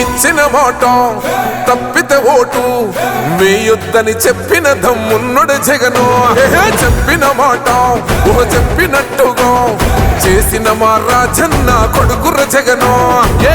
ఇచ్చిన మాట తప్పితే ఓటు వేయొద్దని చెప్పిన దమ్మున్నడు జగను. చెప్పిన మాట ఊహ చెప్పినట్టుగా చేసిన మా రాజన్న కొడుకుర జగను. ఏ